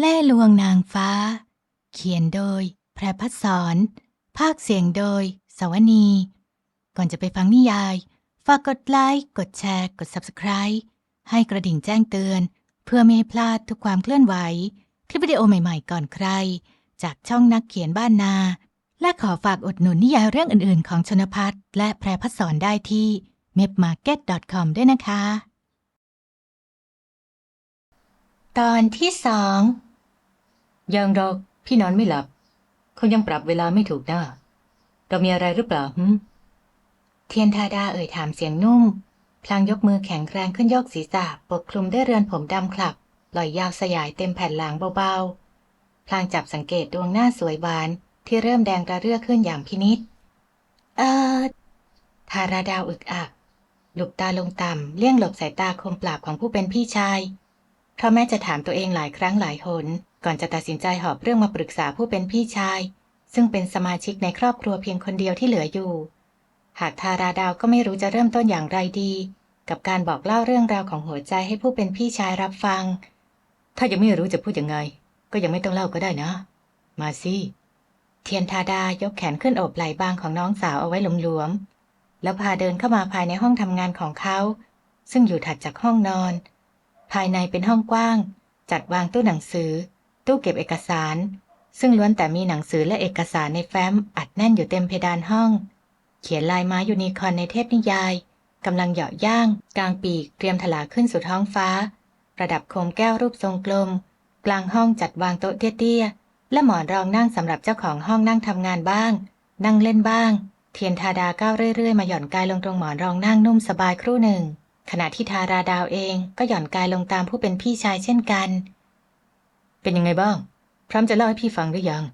แล่ลวงนางฟ้า เขียนโดย แพรพัฒสอน ภาคเสียงโดย สวนี ก่อนจะไปฟังนิยาย ฝากกดไลค์ กดแชร์ กด Subscribe ให้กระดิ่งแจ้งเตือน เพื่อไม่ให้พลาดทุกความเคลื่อนไหว คลิปวิดีโอใหม่ๆ ก่อนใคร จากช่องนักเขียนบ้านนา และขอฝากอุดหนุนนิยายเรื่องอื่นๆ ของชนพัฒน์และแพรพัฒสอนได้ที่ mepmarket.com ด้วยนะคะ ตอนที่สอง ยังดอกพี่นอนไม่หลับคงยังปรับเวลาไม่ถูกหน้า เรามีอะไรหรือเปล่าหึเทียนทาดาเอ่ยถามเสียงนุ่ม พลางยกมือแข็งแรงขึ้นยกศีรษะปกคลุมด้วยเรือนผมดำคลับลอยยาวสยายเต็มแผ่นหลังเบาๆ พลางจับสังเกตดวงหน้าสวยหวานที่เริ่มแดงระเรื่อขึ้นอย่างพินิษเออทาราดาวอึกอักหลบตาลงต่ำเลี่ยงหลบสายตาคมปราบของผู้เป็นพี่ชาย เพราะแม้จะถามตัวเองหลายครั้งหลายหน ก่อนจะตัดสินใจหอบเรื่องมาปรึกษาผู้เป็นพี่ชาย ซึ่งเป็นสมาชิกในครอบครัวเพียงคนเดียวที่เหลืออยู่ หากทาราดาวก็ไม่รู้จะเริ่มต้นอย่างไรดี กับการบอกเล่าเรื่องราวของหัวใจให้ผู้เป็นพี่ชายรับฟัง ถ้ายังไม่รู้จะพูดยังไง ก็ยังไม่ต้องเล่าก็ได้นะ มาสิเทียนทาดายกแขนขึ้นโอบไหล่บางของน้องสาวเอาไว้หลวมๆแล้วพาเดินเข้ามาภายในห้องทำงานของเขา ซึ่งอยู่ถัดจากห้องนอน ภายในเป็นห้องกว้าง จัดวางตู้หนังสือ ตู้เก็บเอกสาร ซึ่งล้วนแต่มีหนังสือและเอกสารในแฟ้มอัดแน่นอยู่เต็มเพดานห้อง เขียนลายไม้ยูนิคอนในเทพนิยายกำลังเหยาะย่าง กลางปีกเตรียมถลาขึ้นสู่ท้องฟ้า ประดับโคมแก้วรูปทรงกลม กลางห้องจัดวางโต๊ะเตี้ยๆ และหมอนรองนั่งสำหรับเจ้าของห้องนั่งทำงานบ้าง นั่งเล่นบ้าง เทียนทาดาก้าวเรื่อยๆ มาหย่อนกายลงตรงหมอนรองนั่งนุ่มสบายครู่หนึ่ง ขณะที่ทาราดาวเองก็หย่อนกายลงตามผู้เป็นพี่ชายเช่นกัน เป็นยังไงบ้าง พร้อมจะเล่าให้พี่ฟังหรือยัง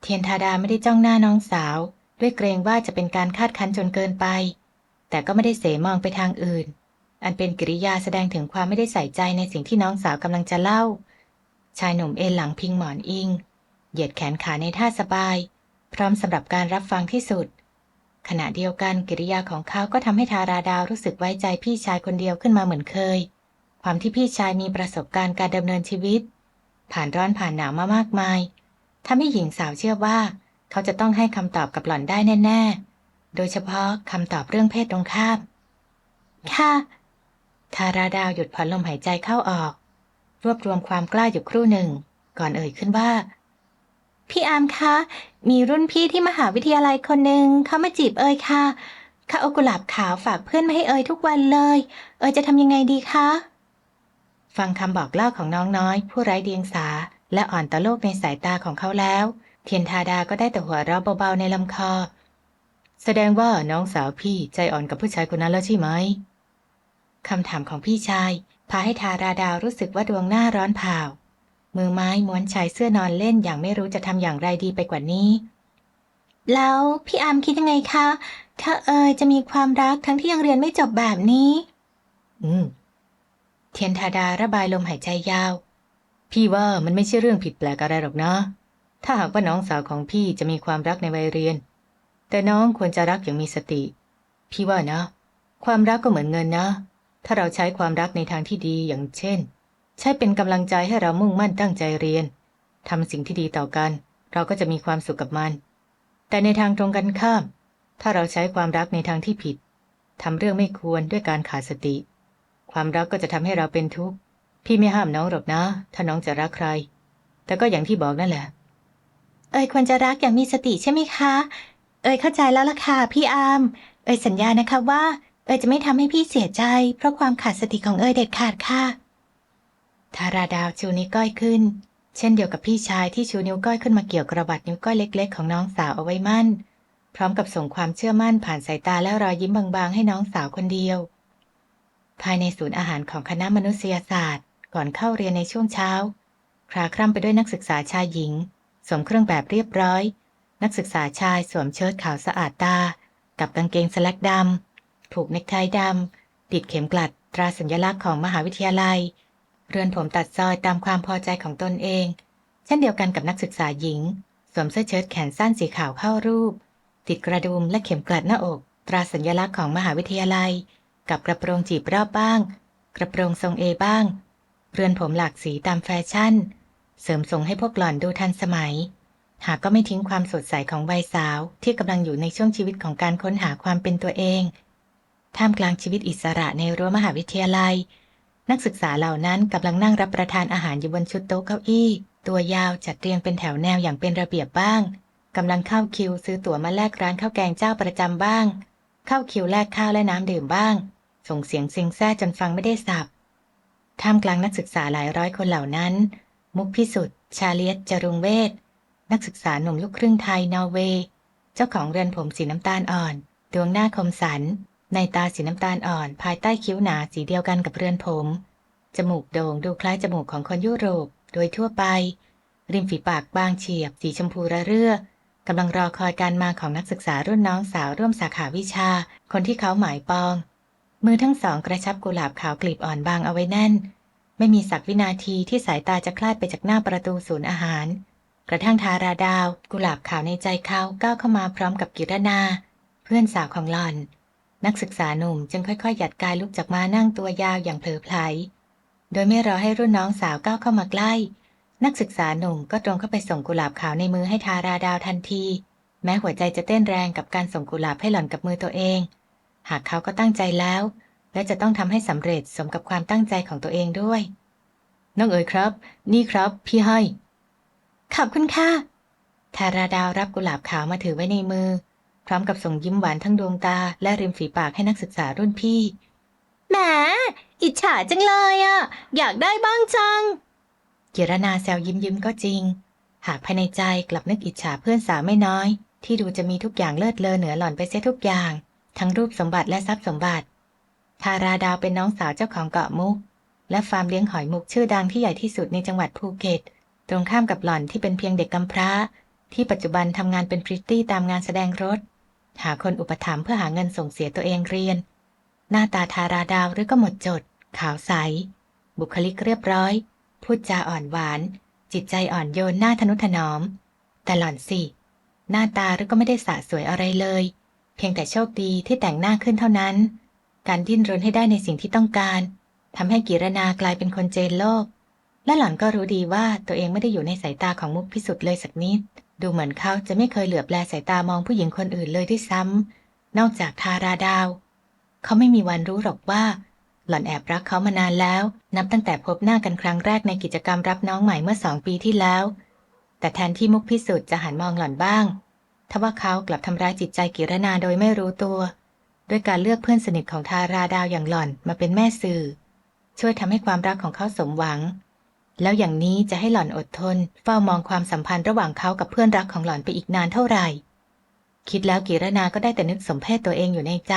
เทียนทาดาไม่ได้จ้องหน้าน้องสาว ด้วยเกรงว่าจะเป็นการคาดคั้นจนเกินไป แต่ก็ไม่ได้เสมองไปทางอื่น อันเป็นกิริยาแสดงถึงความไม่ได้ใส่ใจในสิ่งที่น้องสาวกำลังจะเล่า ชายหนุ่มเอนหลังพิงหมอนอิง เหยียดแขนขาในท่าสบาย พร้อมสำหรับการรับฟังที่สุด ขณะเดียวกันกิริยาของเขาก็ทำให้ทาราดาวรู้สึกไว้ใจพี่ชายคนเดียวขึ้นมาเหมือนเคย ความที่พี่ชายมีประสบการณ์การดำเนินชีวิต ผ่านร้อนผ่านหนาวมามากมายทำให้หญิงสาวเชื่อว่า เขาจะต้องให้คำตอบกับหล่อนได้แน่ ๆ โดยเฉพาะคำตอบเรื่องเพศตรงข้าม ค่ะ ทาราดาวหยุดผ่อนลมหายใจเข้าออก รวบรวมความกล้าอยู่ครู่หนึ่ง ก่อนเอ่ยขึ้นว่า พี่อามคะ มีรุ่นพี่ที่มหาวิทยาลัยคนหนึ่งเขามาจีบเอ่ยค่ะเขาเอากุหลาบขาวฝากเพื่อนมาให้เอ่ยทุกวันเลย เอ่ยจะทำยังไงดีคะ ฟังคำบอกเล่าของน้องน้อย ผู้ไร้เดียงสา และอ่อนต่อโลกในสายตาของเขาแล้ว เทียนทาดาก็ได้แต่หัวเราะเบาๆในลำคอ แสดงว่าน้องสาวพี่ใจอ่อนกับผู้ชายคนนั้นแล้วใช่ไหมคำถามของพี่ชาย พาให้ทาราดาวรู้สึกว่าดวงหน้าร้อนเผามือไม้ม้วนชายเสื้อนอนเล่นอย่างไม่รู้จะทำอย่างไรดีไปกว่านี้ แล้วพี่อามคิดยังไงคะ ถ้าเอยจะมีความรักทั้งที่ยังเรียนไม่จบแบบนี้ อืม เทียนทาดาระบายลมหายใจยาว พี่ว่ามันไม่ใช่เรื่องผิดแปลกอะไรหรอกนะ ถ้าหากว่าน้องสาวของพี่จะมีความรักในวัยเรียน แต่น้องควรจะรักอย่างมีสติ พี่ว่านะ ความรักก็เหมือนเงินนะ ถ้าเราใช้ความรักในทางที่ดีอย่างเช่น ใช้เป็นกำลังใจให้เรามุ่งมั่นตั้งใจเรียนทำสิ่งที่ดีต่อกัน เราก็จะมีความสุขกับมัน แต่ในทางตรงกันข้าม ถ้าเราใช้ความรักในทางที่ผิดทำเรื่องไม่ควรด้วยการขาดสติ ความรักก็จะทำให้เราเป็นทุกข์ พี่ไม่ห้ามน้องหรอกนะ ถ้าน้องจะรักใคร แต่ก็อย่างที่บอกนั่นแหละ เอยควรจะรักอย่างมีสติใช่ไหมคะ เอยเข้าใจแล้วล่ะค่ะพี่อาม เอยสัญญานะคะว่า เอยจะไม่ทำให้พี่เสียใจ เพราะความขาดสติของเอยเด็ดขาดค่ะทาราดาวชูนิ้วก้อยขึ้น เช่นเดียวกับพี่ชายที่ชูนิ้วก้อยขึ้นมาเกี่ยวกระบัดนิ้วก้อยเล็ก ๆ ของน้องสาวเอาไว้มั่น พร้อมกับส่งความเชื่อมั่นผ่านสายตาและรอยยิ้มบางๆ ให้น้องสาวคนเดียว ภายในศูนย์อาหารของคณะมนุษยศาสตร์ ก่อนเข้าเรียนในช่วงเช้าคลาคร่ำไปด้วยนักศึกษาชายหญิงสวมเครื่องแบบเรียบร้อย นักศึกษาชายสวมเชิ้ตขาวสะอาดตา กับกางเกงสแลักดำผูกเนคไทดำติดเข็มกลัดตราสัญลักษณ์ของมหาวิทยาลัย เรือนผมตัดซอยตามความพอใจของตนเอง เช่นเดียวกันกับนักศึกษาหญิง สวมเสื้อเชิ้ตแขนสั้นสีขาวเข้ารูป ติดกระดุมและเข็มกลัดหน้าอก ตราสัญลักษณ์ของมหาวิทยาลัย กับกระโปรงจีบรอบบ้าง กระโปรงทรงเอบ้าง เรือนผมหลากสีตามแฟชั่น เสริมส่งให้พวกหล่อนดูทันสมัย หากก็ไม่ทิ้งความสดใสของวัยสาวที่กำลังอยู่ในช่วงชีวิตของการค้นหาความเป็นตัวเอง ท่ามกลางชีวิตอิสระในรั้วมหาวิทยาลัย นักศึกษาเหล่านั้นกำลังนั่งรับประทานอาหารอยู่บนชุดโต๊ะเก้าอี้ ตัวยาวจัดเรียงเป็นแถวแนวอย่างเป็นระเบียบบ้างกำลังเข้าคิวซื้อตั๋วมาแลกร้านข้าวแกงเจ้าประจำบ้าง เข้าคิวแลกข้าวและน้ำดื่มบ้าง ส่งเสียงเซ็งแซ่จนฟังไม่ได้สับท่ามกลางนักศึกษาหลายร้อยคนเหล่านั้น มุกพิสุทธิ์ชาเลียตจรุงเวทนักศึกษาหนุ่มลูกครึ่งไทยนอร์เวย์เจ้าของเรือนผมสีน้ำตาลอ่อน ดวงหน้าคมสัน ในตาสีน้ำตาลอ่อน ภายใต้คิ้วหนาสีเดียวกันกับเรือนผม จมูกโด่งดูคล้ายจมูกของคนยุโรป โดยทั่วไป ริมฝีปากบางเฉียบ สีชมพูระเรื่อกำลังรอคอยการมาของนักศึกษารุ่นน้องสาวร่วมสาขาวิชา คนที่เขาหมายปอง มือทั้งสองกระชับกุหลาบขาวกลีบอ่อนบางเอาไว้แน่น ไม่มีสักวินาทีที่สายตาจะคลาดไปจากหน้าประตูศูนย์อาหาร กระทั่งทาราดาว กุหลาบขาวในใจเขาก้าวเข้ามาพร้อมกับกิรนา เพื่อนสาวของหล่อน นักศึกษาหนุ่มจึงค่อยๆ หยัดกายลุกจากมานั่งตัวยาวอย่างเผลอไผลโดยไม่รอให้รุ่นน้องสาวก้าวเข้ามาใกล้ นักศึกษาหนุ่มก็ตรงเข้าไปส่งกุหลาบขาวในมือให้ทาราดาวทันที แม้หัวใจจะเต้นแรงกับการส่งกุหลาบให้หล่อนกับมือตัวเอง หากเขาก็ตั้งใจแล้ว และจะต้องทำให้สำเร็จสมกับความตั้งใจของตัวเองด้วย น้องเอ๋ยครับ นี่ครับ พี่ให้ ขอบคุณค่ะ ทาราดาวรับกุหลาบขาวมาถือไว้ในมือ พร้อมกับส่งยิ้มหวานทั้งดวงตา และริมฝีปากให้นักศึกษารุ่นพี่ แหม อิจฉาจังเลยอะอยากได้บ้างจังกิรนาแซวยิ้มยิ้มก็จริง หากภายในใจกลับนึกอิจฉาเพื่อนสาวไม่น้อย ที่ดูจะมีทุกอย่างเลิศเลอเหนือหล่อนไปเสียทุกอย่าง ทั้งรูปสมบัติและทรัพย์สมบัติ ทาราดาวเป็นน้องสาวเจ้าของเกาะมุก และฟาร์มเลี้ยงหอยมุกชื่อดังที่ใหญ่ที่สุดในจังหวัดภูเก็ต ตรงข้ามกับหล่อนที่เป็นเพียงเด็กกำพร้า ที่ปัจจุบันทำงานเป็นพริตตี้ตามงานแสดงรถ หาคนอุปถัมภ์เพื่อหาเงินส่งเสียตัวเองเรียน หน้าตาทาราดาวหรือก็หมดจด ขาวใส บุคลิกเรียบร้อย พูดจาอ่อนหวาน จิตใจอ่อนโยนน่าทนุถนอม แต่หล่อนสิ หน้าตาหรือก็ไม่ได้สะสวยอะไรเลย เพียงแต่โชคดีที่แต่งหน้าขึ้นเท่านั้น การดิ้นรนให้ได้ในสิ่งที่ต้องการทำให้กิรนากลายเป็นคนเจนโลก และหล่อนก็รู้ดีว่าตัวเองไม่ได้อยู่ในสายตาของมุกพิสุทธิ์เลยสักนิด ดูเหมือนเขาจะไม่เคยเหลือบแลสายตามองผู้หญิงคนอื่นเลยด้วยซ้ำนอกจากทาราดาว เขาไม่มีวันรู้หรอกว่า หล่อนแอบรักเขามานานแล้ว นับตั้งแต่พบหน้ากันครั้งแรกในกิจกรรมรับน้องใหม่เมื่อสองปีที่แล้ว แต่แทนที่มุกพิสุทธิ์จะหันมองหล่อนบ้าง ทว่าเขากลับทำร้ายจิตใจกิรนาโดยไม่รู้ตัว ด้วยการเลือกเพื่อนสนิทของทาราดาวอย่างหล่อนมาเป็นแม่สื่อ ช่วยทำให้ความรักของเขาสมหวัง แล้วอย่างนี้จะให้หล่อนอดทน เฝ้ามองความสัมพันธ์ระหว่างเขากับเพื่อนรักของหล่อนไปอีกนานเท่าไหร่ คิดแล้วกิรนาก็ได้แต่นึกสมเพศตัวเองอยู่ในใจ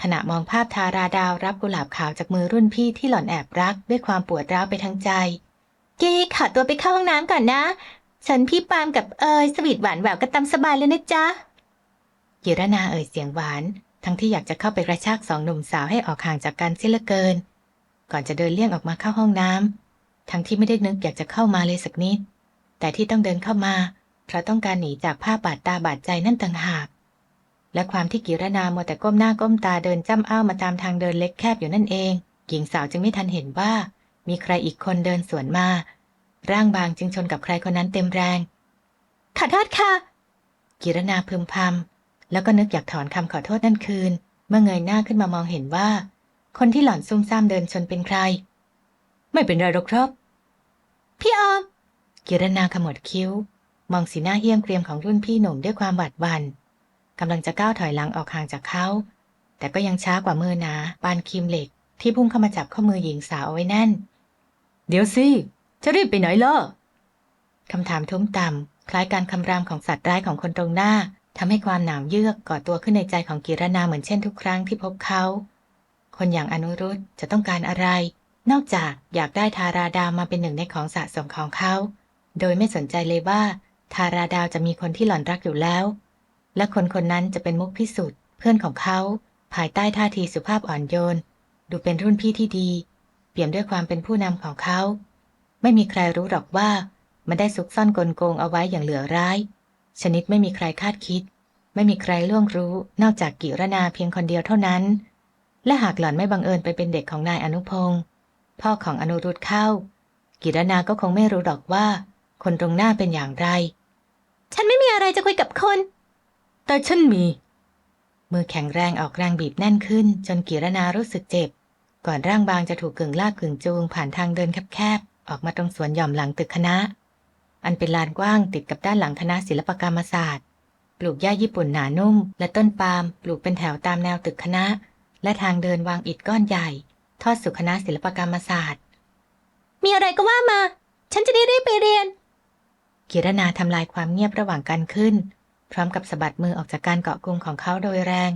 ขณะมองภาพทาราดาวรับกุหลาบขาวจากมือรุ่นพี่ที่หล่อนแอบรักด้วยความปวดร้าวไปทั้งใจ กี้ขอตัวไปเข้าห้องน้ำก่อนนะ ฉันพี่ปามกับเอยสวีทหวานแหววกันตามสบายเลยนะจ๊ะกิรนาเอ่ยเสียงหวาน ทั้งที่อยากจะเข้าไปกระชากสองหนุ่มสาวให้ออกห่างจากกันเสียเหลือเกิน ก่อนจะเดินเลี่ยงออกมาเข้าห้องน้ำทั้งที่ไม่ได้นึกอยากจะเข้ามาเลยสักนิด แต่ที่ต้องเดินเข้ามา เพราะต้องการหนีจากภาพบาดตาบาดใจนั่นต่างหาก และความที่กิรนามัวแต่ก้มหน้าก้มตาเดินจ้ำอ้าวมาตามทางเดินเล็กแคบอยู่นั่นเอง หญิงสาวจึงไม่ทันเห็นว่า มีใครอีกคนเดินสวนมา ร่างบางจึงชนกับใครคนนั้นเต็มแรง ขอโทษค่ะ กิรนาพึมพำแล้วก็นึกอยากถอนคำขอโทษนั่นคืน เมื่อเงยหน้าขึ้นมามองเห็นว่า คนที่หล่อนซุ่มซ่ามเดินชนเป็นใคร ไม่เป็นไรหรอกครับ พี่ออม กิรนาขมวดคิ้ว มองสีหน้าเหี้ยมเกรียมของรุ่นพี่หนุ่มด้วยความหวาดหวั่นกำลังจะก้าวถอยหลังออกห่างจากเขา แต่ก็ยังช้ากว่ามือหนาปานครีมเหล็ก ที่พุ่งเข้ามาจับข้อมือหญิงสาวเอาไว้แน่น เดี๋ยวสิ จะรีบไปไหนล่ะคำถามทุ้มต่ำคล้ายการคำรามของสัตว์ร้ายของคนตรงหน้าทำให้ความหนาวเยือกก่อตัวขึ้นในใจของกิรนาเหมือนเช่นทุกครั้งที่พบเขา คนอย่างอนุรุตจะต้องการอะไร นอกจากอยากได้ทาราดาวมาเป็นหนึ่งในของสะสมของเขา โดยไม่สนใจเลยว่า ทาราดาวจะมีคนที่หล่อนรักอยู่แล้ว และคนคนนั้นจะเป็นมุกพิสุทธิ์เพื่อนของเขา ภายใต้ท่าทีสุภาพอ่อนโยน ดูเป็นรุ่นพี่ที่ดี เปี่ยมด้วยความเป็นผู้นำของเขา ไม่มีใครรู้หรอกว่า มันได้ซุกซ่อนกลโกงเอาไว้อย่างเหลือร้าย ชนิดไม่มีใครคาดคิด ไม่มีใครล่วงรู้นอกจากกิรนาเพียงคนเดียวเท่านั้น และหากหล่อนไม่บังเอิญไปเป็นเด็กของนายอนุพงศ์พ่อของอนุรุตเข้า กิรนาก็คงไม่รู้หรอกว่า คนตรงหน้าเป็นอย่างไร ฉันไม่มีอะไรจะคุยกับคุณแต่ฉันมี มือแข็งแรงออกแรงบีบแน่นขึ้น จนกิรนารู้สึกเจ็บ ก่อนร่างบางจะถูกกึ่งลากกึ่งจูงผ่านทางเดินแคบๆ ออกมาตรงสวนหย่อมหลังตึกคณะ อันเป็นลานกว้างติดกับด้านหลังคณะศิลปกรรมศาสตร์ ปลูกหญ้าญี่ปุ่นหนานุ่ม และต้นปาล์มปลูกเป็นแถวตามแนวตึกคณะ และทางเดินวางอิฐก้อนใหญ่ ทอดสู่คณะศิลปกรรมศาสตร์ มีอะไรก็ว่ามา ฉันจะได้รีบไปเรียน กิรนาทำลายความเงียบระหว่างกันขึ้น พร้อมกับสะบัดมือออกจากการเกาะกลุ่มของเขาโดยแรง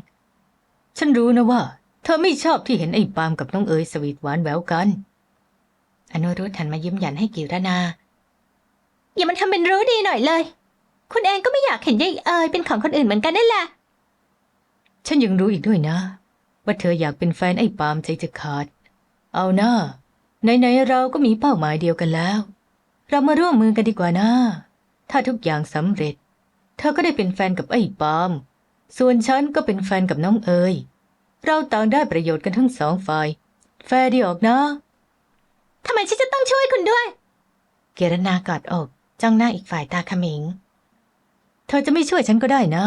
ฉันรู้นะว่า เธอไม่ชอบที่เห็นไอ้ปาล์มกับน้องเอ๋ยสวีทหวานแหววกัน อนุรุธหันมายิ้มหยันให้กิรนา อย่ามันทำเป็นรู้ดีหน่อยเลย คุณเองก็ไม่อยากเห็นยายเอ๋ยเป็นของคนอื่นเหมือนกันนั่นแหละ ฉันยังรู้อีกด้วยนะ ว่าเธออยากเป็นแฟนไอ้ปามใจจะขาด เอาหน้าไหนๆเราก็มีเป้าหมายเดียวกันแล้ว เรามาร่วมมือกันดีกว่านะ ถ้าทุกอย่างสำเร็จ เธอก็ได้เป็นแฟนกับไอ้ปาม ส่วนฉันก็เป็นแฟนกับน้องเอ๋ยเราต่างได้ประโยชน์กันทั้งสองฝ่าย แฟร์ดีออกนะ ทำไมฉันจะต้องช่วยคุณด้วย เกรนากอดอก จ้องหน้าอีกฝ่ายตาขมิง เธอจะไม่ช่วยฉันก็ได้นะ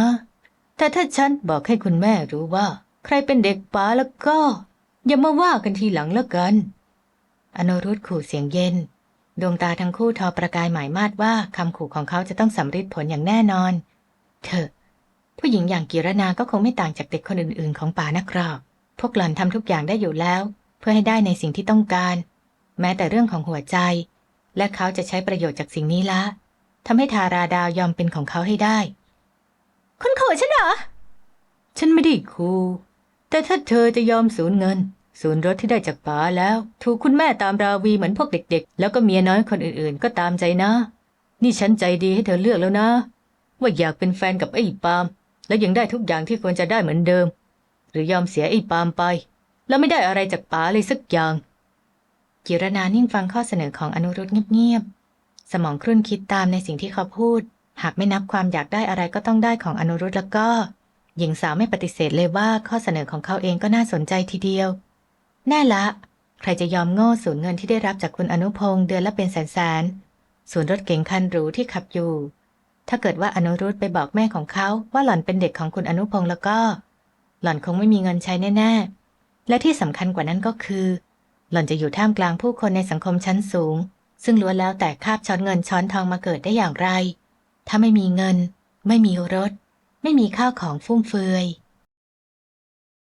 แต่ถ้าฉันบอกให้คุณแม่รู้ว่า ใครเป็นเด็กป๋าแล้วก็ อย่ามาว่ากันทีหลังแล้วกัน อนุรุธขู่เสียงเย็น ดวงตาทั้งคู่ทอประกายหมายมาดว่าคำขู่ของเขาจะต้องสำเร็จผลอย่างแน่นอนเถอผู้หญิงอย่างกิรนาก็คงไม่ต่างจากเด็กคนอื่นๆ ของป่านะครับพวกหล่อนทำทุกอย่างได้อยู่แล้ว เพื่อให้ได้ในสิ่งที่ต้องการ แม้แต่เรื่องของหัวใจ และเขาจะใช้ประโยชน์จากสิ่งนี้ละทำให้ทาราดาวยอมเป็นของเขาให้ได้ คุณขู่ฉันเหรอ ฉันไม่ได้คูแต่ถ้าเธอจะยอมสูญเงิน สูญรถที่ได้จากป๋าแล้ว ถูกคุณแม่ตามราวีเหมือนพวกเด็ก ๆ แล้วก็เมียน้อยคนอื่นๆ ก็ตามใจนะ นี่ฉันใจดีให้เธอเลือกแล้วนะ ว่าอยากเป็นแฟนกับไอ้ปาม และยังได้ทุกอย่างที่ควรจะได้เหมือนเดิม หรือยอมเสียไอ้ปามไป แล้วไม่ได้อะไรจากป๋าเลยสักอย่าง กิรนานิ่งฟังข้อเสนอของอนุรุทธเงียบๆ สมองครุ่นคิดตามในสิ่งที่เขาพูด หากไม่นับความอยากได้อะไรก็ต้องได้ของอนุรุทธแล้วก็ หญิงสาวไม่ปฏิเสธเลยว่าข้อเสนอของเขาเองก็น่าสนใจทีเดียว แน่ละ ใครจะยอมโง่สูญเงินที่ได้รับจากคุณอนุพงศ์เดือนละเป็นแสนๆส่วนรถเก๋งคันหรูที่ขับอยู่ ถ้าเกิดว่าอนุรุทธไปบอกแม่ของเขาว่าหล่อนเป็นเด็กของคุณอนุพงศ์แล้วก็ หล่อนคงไม่มีเงินใช้แน่ๆ และที่สำคัญกว่านั้นก็คือ หล่อนจะอยู่ท่ามกลางผู้คนในสังคมชั้นสูง ซึ่งล้วนแล้วแต่คาบช้อนเงินช้อนทองมาเกิดได้อย่างไร ถ้าไม่มีเงิน ไม่มีรถ ไม่มีข้าวของฟุ่มเฟือย